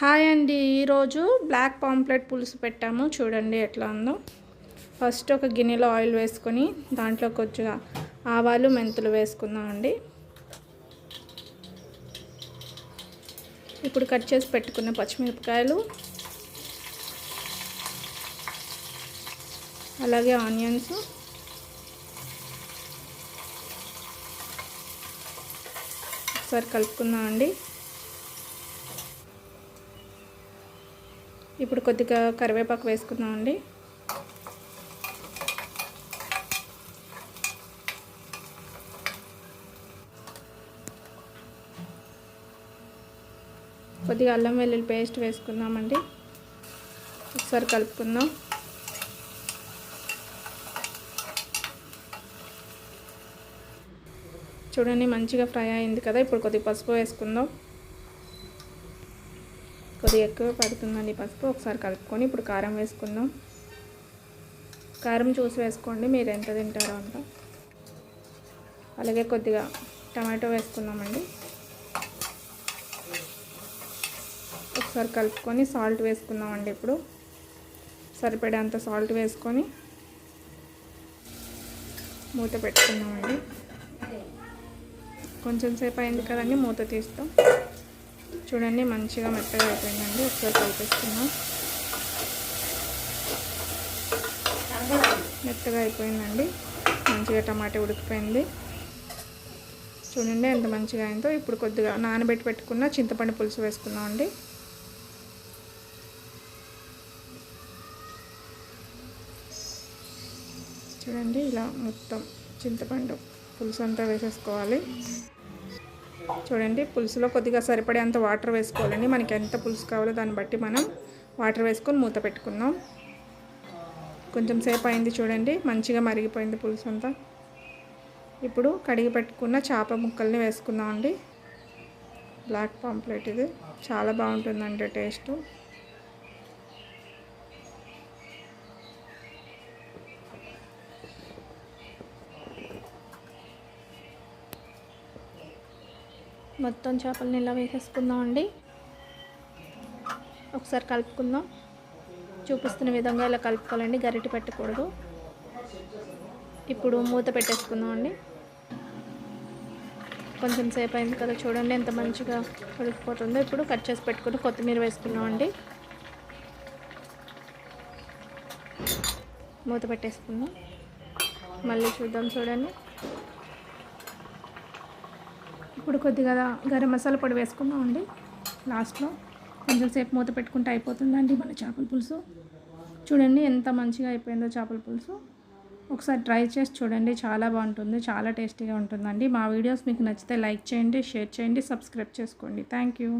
Hi అండి. ఈరోజు black pamphlet పులుసు పెట్టాము. చూడండి ఎట్లా ఉందో. ఫస్ట్ ఒక గిన్నెలో ఆయిల్ వేసుకొని దాంట్లో కొద్దిగా ఆవాలు మెంతులు వేసుకుందామండి. ఇప్పుడు కట్ చేసి పెట్టుకున్న పచ్చిమిరపకాయలు. అలాగే ఆనియన్స్. ఒకసారి కలుపుకుందామండి. ఇప్పుడు కొద్దిగా కరివేపాకు వేసుకుందామండి. కొద్దిగా అల్లం వెల్లుల్లి పేస్ట్ వేసుకుందామండి. ఒకసారి కలుపుకుందాం. చూడండి మంచిగా ఫ్రై అయింది కదా. ఇప్పుడు కొద్దిగా పసుపు వేసుకుందాం. కొద్దిగా ఎక్కువ పడుతుందండి పసుపు. ఒకసారి కలుపుకొని ఇప్పుడు కారం వేసుకుందాం. కారం చూసి వేసుకోండి మీరు ఎంత తింటారో అంత. అలాగే కొద్దిగా టమాటో వేసుకుందామండి. ఒకసారి కలుపుకొని సాల్ట్ వేసుకుందామండి ఇప్పుడు. సరిపడేంత సాల్ట్ వేసుకొని మూత పెట్టుకుందామండి. కొంచెం సేపు అయింది కదండి మూత తీస్తాం. చూడండి మంచిగా మెత్తగా అయిపోయిందండి. ఒకసారి కలిపిస్తున్నాం మెత్తగా అయిపోయిందండి. మంచిగా టమాటా ఉడికిపోయింది. చూడండి ఎంత మంచిగా అయిందో. ఇప్పుడు కొద్దిగా నానబెట్టి పెట్టుకున్న చింతపండు పులుసు వేసుకుందాం అండి చూడండి ఇలా మొత్తం చింతపండు పులుసు అంతా వేసేసుకోవాలి. చూడండి పులుసులో కొద్దిగా సరిపడేంత వాటర్ వేసుకోవాలండి. మనకి ఎంత పులుసు కావాలో దాన్ని బట్టి మనం వాటర్ వేసుకొని మూత పెట్టుకుందాం. కొంచెం సేపు అయింది చూడండి మంచిగా మరిగిపోయింది పులుసు అంతా. ఇప్పుడు కడిగి పెట్టుకున్న చేప ముక్కల్ని వేసుకుందామండి. బ్లాక్ పాంప్లెట్ ఇది. చాలా బాగుంటుందండి టేస్ట్. మొత్తం చేపలని ఇలా వేసేసుకుందాం అండి ఒకసారి కలుపుకుందాం. చూపిస్తున్న విధంగా ఇలా కలుపుకోవాలండి గరిటె పెట్టకూడదు. ఇప్పుడు మూత పెట్టేసుకుందాం అండి కొంచెం సేపు అయింది కదా చూడండి ఎంత మంచిగా ఉడికిపోతుందో ఇప్పుడు కట్ చేసి పెట్టుకుని కొత్తిమీర వేసుకున్నాం అండి మూత పెట్టేసుకుందాం. మళ్ళీ చూద్దాం చూడండి. ఇప్పుడు కొద్దిగా గరం మసాలా పొడి వేసుకుందాం అండి. లాస్ట్లో కొంచెం సేపు మూత పెట్టుకుంటే అయిపోతుందండి మన చేపల పులుసు. చూడండి ఎంత మంచిగా అయిపోయిందో చేపల పులుసు. ఒకసారి ట్రై చేసి చూడండి చాలా బాగుంటుంది చాలా టేస్టీగా ఉంటుందండి. మా వీడియోస్ మీకు నచ్చితే లైక్ చేయండి షేర్ చేయండి సబ్స్క్రైబ్ చేసుకోండి. Thank you.